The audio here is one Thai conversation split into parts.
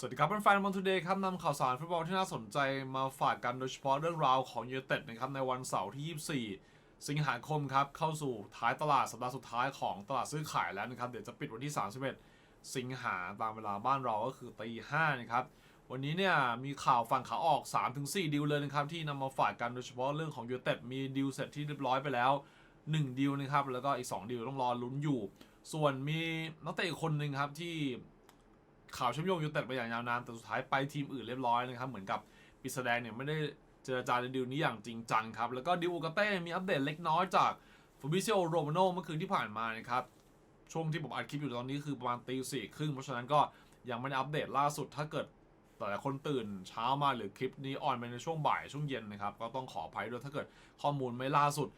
สวัสดีครับแฟนบอลทูเดย์ครับนำข่าวสารฟุตบอลที่น่าสนใจมาฝากกันโดยเฉพาะเรื่องราวของยูเต็ดนะครับในวันเสาร์ที่ 24 สิงหาคมครับ เข้าสู่ท้ายตลาดสัปดาห์สุดท้ายของตลาดซื้อขายแล้วนะครับ เดี๋ยวจะปิดวันที่ 31 สิงหาตามเวลาบ้านเราก็คือตี5นะครับ วันนี้เนี่ยมีข่าวฝั่งขาออก 3-4ดิวเลยนะครับ ที่นำมาฝากกันโดยเฉพาะเรื่องของยูเต็ดมีดิวเสร็จที่เรียบร้อยไปแล้ว 1ดิวนะครับแล้วก็อีก 2ดิวต้องรอลุ้นอยู่ ส่วนมีนักเตะอีกคนหนึ่งครับที่ ข่าวเชื่อมโยงยูเต็ดไปอย่างยาวนานแต่สุดท้ายไปทีมอื่นเรียบร้อยนะครับเหมือนกับปิดแสดงเนี่ยไม่ได้เจรจาในดีลนี้อย่างจริงจังครับแล้วก็ดิวอูกาเต้มีอัปเดตเล็กน้อยจากฟ a บิ i ิโอโรมาโนเมื่อคืนที่ผ่านมานะครับช่วงที่ผมอัดคลิปอยู่ตอนนี้คือประมาณตีสี่ครึ่งเพราะฉะนั้นก็ยังไม่ได้อัปเดตล่าสุดถ้าเกิดแต่ละคนตื่นเช้ามาหรือคลิปนี้ออนไปในช่วงบ่ายช่วงเย็นนะครับก็ต้องขออภัยด้วยถ้าเกิดข้อมูลไม่ล่าสุด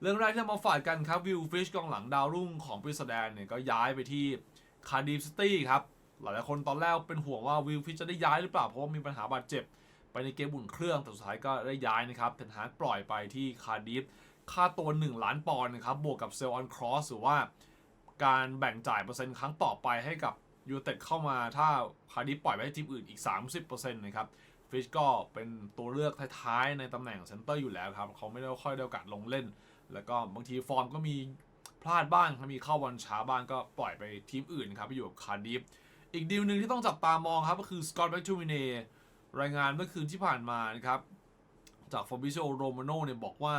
เรื่องแรกที่มาฝากกันครับวิลฟิชกองหลังดาวรุ่งของปิสแดนเนี่ยก็ย้ายไปที่คาร์ดิฟซิตี้ครับ หลายๆคนตอนแรกเป็นห่วงว่าวิลฟิชจะได้ย้ายหรือเปล่าเพราะว่ามีปัญหาบาดเจ็บ ไปในเกมบุ่นเครื่องแต่สุดท้ายก็ได้ย้ายนะครับเทนฮากปล่อยไปที่คาร์ดิฟค่าตัว 1 ล้านปอนด์นะครับบวกกับเซลออนครอสหรือว่าการแบ่งจ่ายเปอร์เซ็นต์ครั้งต่อไปให้กับยูเต็ดเข้ามาถ้าคาร์ดิฟปล่อยไปให้ทีมอื่นอีก 30%นะครับฟิชก็เป็นตัวเลือกท้ายๆ ในตำแหน่งเซนเตอร์อยู่แล้วครับ เขาไม่ได้ค่อยได้โอกาสลงเล่น แล้วก็บางทีฟอร์มก็มีพลาดบ้างมีเข้าวันช้าบ้างก็ปล่อยไปทีมอื่นครับ ไปอยู่กับคาร์ดิฟ อีกดีลหนึ่งที่ต้องจับตามองครับก็คือสกอตต์แบ็กทูมิเนรายงานเมื่อคืนที่ผ่านมานะครับจากฟ a บิโ i โรมาโนเนี่ยบอกว่า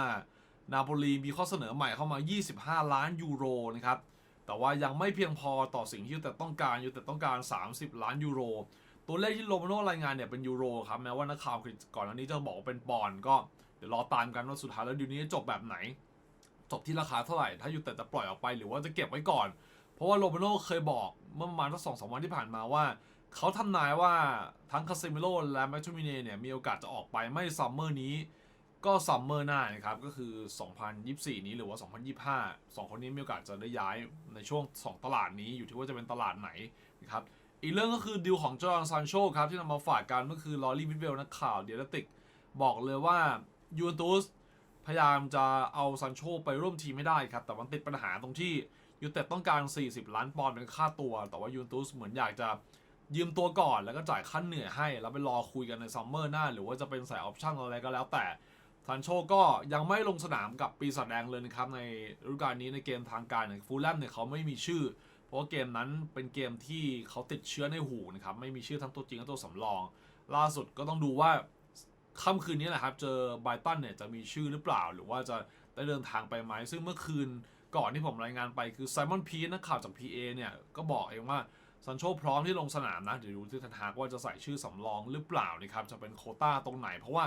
นาโปลีมีข้อเสนอใหม่เข้ามา 25 ล้านยูโรนะครับแต่ว่ายังไม่เพียงพอต่อสิ่งที่ยูแต่ต้องการยูแต่ต้องการ 30 ล้านยูโร ตัวเลขที่โรมาโนรายงานเนี่ยเป็นยูโรครับแม้ว่านักข่าวก่อนหน้านี้จะบอกว่าเป็นปอนก็เดี๋ยวรอตามกันว่าสุดท้ายแล้วดีลนี้จบแบบไหน จบที่ราคาเท่าไหร่ ถ้ายูแต่จะปล่อยออกไปหรือว่าจะเก็บไว้ก่อน ราะว่าโรมาโน่เคยบอกเมื่อประมาณสักสองสามวันที่ผ่านมาว่า เขาทำนายว่าทั้งคาเซมิโลและแมคชูมิเน่เนี่ยมีโอกาสจะออกไปไม่ซัมเมอร์นี้ ก็ซัมเมอร์หน้านะครับ ก็คือ 2024 นี้หรือว่า 2025 2 คนนี้มีโอกาสจะได้ย้ายในช่วง 2 ตลาดนี้อยู่ที่ว่าจะเป็นตลาดไหนนะครับอีกเรื่องก็คือดิวของจอร์นซานโชครับ ที่นำมาฝากกันก็คือลอรี่วิทเวลนักข่าวเดียร์ติก บอกเลยว่ายูเวนตุสพยายามจะเอาซานโชไปร่วมทีมไม่ได้ครับ แต่มันติดปัญหาตรงที่ ยูเต็ดต้องการ 40 ล้านปอนด์เป็นค่าตัว แต่ว่ายูนตุสเหมือนอยากจะยืมตัวก่อนแล้วก็จ่ายค่าเหนื่อยให้ แล้วไปรอคุยกันในซัมเมอร์หน้า หรือว่าจะเป็นใส่ออปชั่นอะไรก็แล้วแต่ซันโชก็ยังไม่ลงสนามกับปีศาจแดงเลยนะครับ ในฤดูกาลนี้ในเกมทางการฟูลแลมเนี่ยเขาไม่มีชื่อ เพราะาเกมนั้นเป็นเกมที่เขาติดเชื้อในหูนะครับ ไม่มีชื่อทั้งตัวจริงและตัวสำรอง ล่าสุดก็ต้องดูว่าค่ำคืนนี้แหละครับ เจอไบรตันเนี่ยจะมีชื่อหรือเปล่า หรือว่าจะได้เดินทางไปไหมซึ่งเมื่อคืน ก่อนที่ผมรายงานไปคือไซมอนพีนักข่าวจาก PA เนี่ยก็บอกเองว่าซันโชพร้อมที่ลงสนามนะ เดี๋ยวดูที่ทันทากว่าจะใส่ชื่อสำรองหรือเปล่านะครับ จะเป็นโคต้าตรงไหน เพราะว่า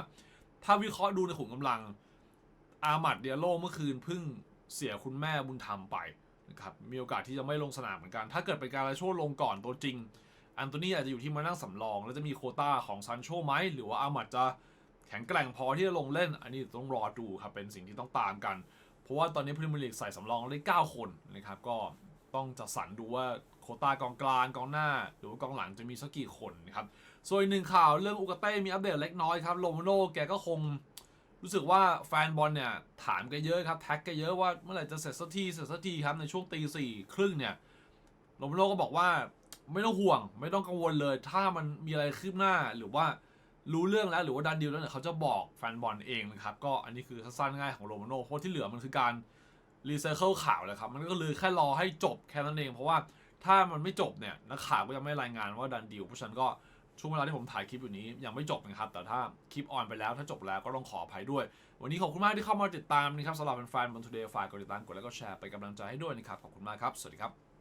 ถ้าวิเคราะห์ดูในขุมกำลัง อามัดเดียโลเมื่อคืนเพิ่งเสียคุณแม่บุญธรรมไปนะครับมีโอกาสที่จะไม่ลงสนามเหมือนกัน ถ้าเกิดเป็นการาโชลงก่อนตัวจริง อันโตนี่อาจจะอยู่ที่มานั่งสำรอง แล้วจะมีโคต้าของซันโชไหมหรือว่าอามัดจะแข็งแกร่งพอที่จะลงเล่น อันนี้ต้องรอดูครับเป็นสิ่งที่ต้องตามกัน เพราะว่าตอนนี้พรีเมียร์ลีกใส่สำรองได้ 9 คนนะครับ ก็ต้องจัดสรรดูว่าโคต้ากองกลางกองหน้า หรือว่ากองหลังจะมีสักกี่คนนะครับ ส่วนอีกหนึ่งข่าวเรื่องอุกเต้มีอัปเดตเล็กน้อยครับโลโมโนแกก็คงรู้สึกว่าแฟนบอลเนี่ยถามแกเยอะครับแท็กแกเยอะว่าเมื่อไหร่จะเสร็จสักทีเสร็จสักทีครับในช่วงตีสี่ครึ่งเนี่ยโลโมโนก็บอกว่าไม่ต้องห่วง ไม่ต้องกังวลเลย ถ้ามันมีอะไรคืบหน้าหรือว่า รู้เรื่องแล้วหรือว่าดันดีลแล้วเนี่ยเขาจะบอกแฟนบอลเองนะครับก็อันนี้คือสั้นง่ายของโรมาโน่เพราะที่เหลือมันคือการรีไซเคิลข่าวเลยครับ มันก็เลยแค่รอให้จบแค่นั้นเอง เพราะว่าถ้ามันไม่จบเนี่ยนักข่าวก็ยังไม่รายงานว่าดันดีลเพราะฉะนั้นก็ช่วงเวลาที่ผมถ่ายคลิปอยู่นี้ยังไม่จบนะครับ แต่ถ้าคลิปออนไปแล้วถ้าจบแล้วก็ต้องขออภัยด้วย วันนี้ขอบคุณมากที่เข้ามาติดตามนะครับสำหรับแฟนๆบนทูเดย์ฝากกดติดตามกดไลค์กดแชร์เป็นกำลังใจให้ด้วยนะครับขอบคุณมากครับ สวัสดีครับ